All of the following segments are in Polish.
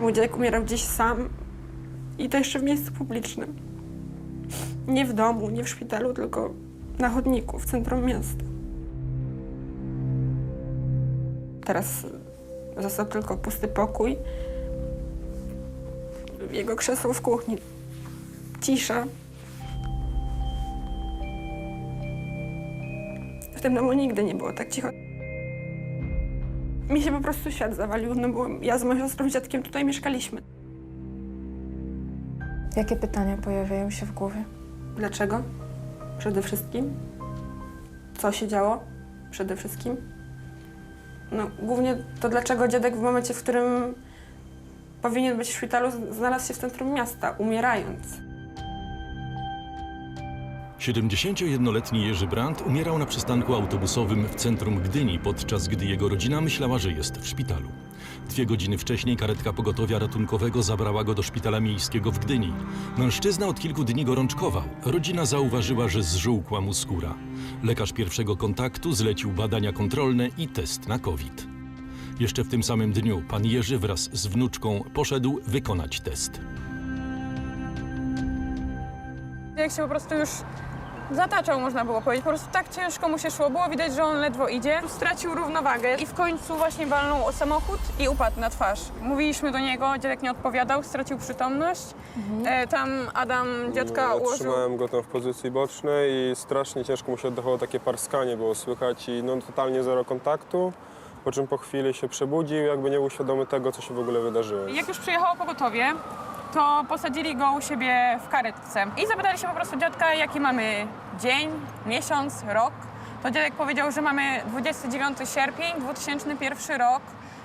Mój dziadek umierał gdzieś sam i to jeszcze w miejscu publicznym. Nie w domu, nie w szpitalu, tylko na chodniku, w centrum miasta. Teraz został tylko pusty pokój. Jego krzesło w kuchni. Cisza. W tym domu nigdy nie było tak cicho. Mi się po prostu świat zawalił, no bo ja z moją siostrą i dziadkiem tutaj mieszkaliśmy. Jakie pytania pojawiają się w głowie? Dlaczego? Przede wszystkim. Co się działo? Przede wszystkim. No, głównie to dlaczego dziadek w momencie, w którym powinien być w szpitalu, znalazł się w centrum miasta, umierając. 71-letni Jerzy Brandt umierał na przystanku autobusowym w centrum Gdyni, podczas gdy jego rodzina myślała, że jest w szpitalu. Dwie godziny wcześniej karetka pogotowia ratunkowego zabrała go do szpitala miejskiego w Gdyni. Mężczyzna od kilku dni gorączkował. Rodzina zauważyła, że zżółkła mu skóra. Lekarz pierwszego kontaktu zlecił badania kontrolne i test na COVID. Jeszcze w tym samym dniu pan Jerzy wraz z wnuczką poszedł wykonać test. Jak się po prostu już zataczał, można było powiedzieć. Po prostu tak ciężko mu się szło. Było widać, że on ledwo idzie. Stracił równowagę i w końcu właśnie walnął o samochód i upadł na twarz. Mówiliśmy do niego, dziadek nie odpowiadał, stracił przytomność. E, tam Adam dziadka ułożył... Trzymałem go tam w pozycji bocznej i strasznie ciężko mu się oddechało, takie parskanie było słychać i no totalnie zero kontaktu. Po czym po chwili się przebudził, jakby nie był świadomy tego, co się w ogóle wydarzyło. Jak już przyjechało pogotowie, to posadzili go u siebie w karetce i zapytali się po prostu dziadka, jaki mamy dzień, miesiąc, rok. To dziadek powiedział, że mamy 29 sierpień, 2001 rok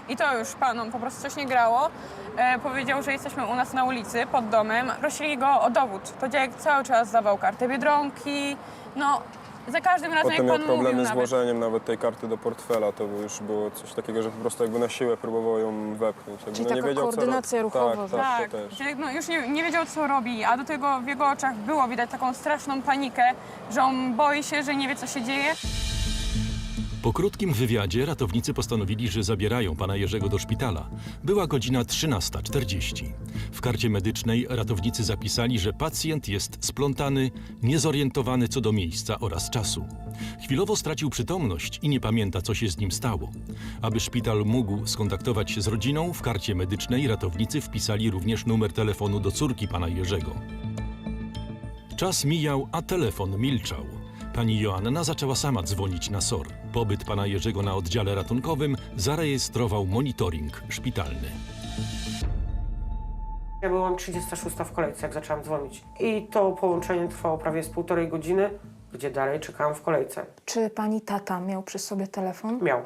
i to już panom po prostu coś nie grało. E, powiedział, że jesteśmy u nas na ulicy pod domem. Prosili go o dowód. To dziadek cały czas dawał kartę Biedronki. No, za każdym razem Potem jak miał pan mówił problemy z nawet. włożeniem nawet tej karty do portfela, to już było coś takiego, że po prostu jakby na siłę próbował ją wepchnąć. Jakby Czyli no nie taka wiedział, co koordynacja robi. ruchowa, Tak, tak, Tak, to też. dziadek no, już nie, nie wiedział, co robi, a do tego w jego oczach było widać taką straszną panikę, że on boi się, że nie wie, co się dzieje. Po krótkim wywiadzie ratownicy postanowili, że zabierają pana Jerzego do szpitala. Była godzina 13.40. W karcie medycznej ratownicy zapisali, że pacjent jest splątany, niezorientowany co do miejsca oraz czasu. Chwilowo stracił przytomność i nie pamięta, co się z nim stało. Aby szpital mógł skontaktować się z rodziną, w karcie medycznej ratownicy wpisali również numer telefonu do córki pana Jerzego. Czas mijał, a telefon milczał. Pani Joanna zaczęła sama dzwonić na SOR. Pobyt pana Jerzego na oddziale ratunkowym zarejestrował monitoring szpitalny. Ja byłam 36 w kolejce, jak zaczęłam dzwonić. I to połączenie trwało prawie z półtorej godziny, gdzie dalej czekałam w kolejce. Czy pani tata miał przy sobie telefon? Miał.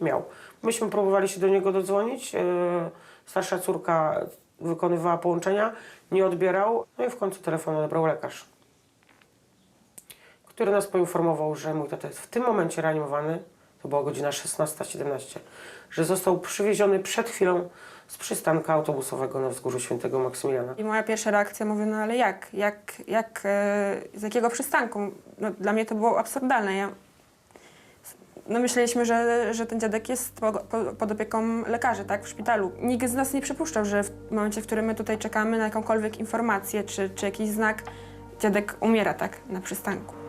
Miał. Myśmy próbowali się do niego dodzwonić. Yy, starsza córka wykonywała połączenia, nie odbierał. No i w końcu telefon odebrał lekarz, który nas poinformował, że mój tata jest w tym momencie reanimowany. To była godzina 16.17. Że został przywieziony przed chwilą z przystanka autobusowego na wzgórzu Świętego Maksymiliana. I moja pierwsza reakcja, mówię, no ale jak? Jak, jak e, z jakiego przystanku? No, dla mnie to było absurdalne. Ja, no myśleliśmy, że, że ten dziadek jest po, po, pod opieką lekarzy, tak, w szpitalu. Nikt z nas nie przypuszczał, że w momencie, w którym my tutaj czekamy na jakąkolwiek informację czy, czy jakiś znak, dziadek umiera, tak, na przystanku.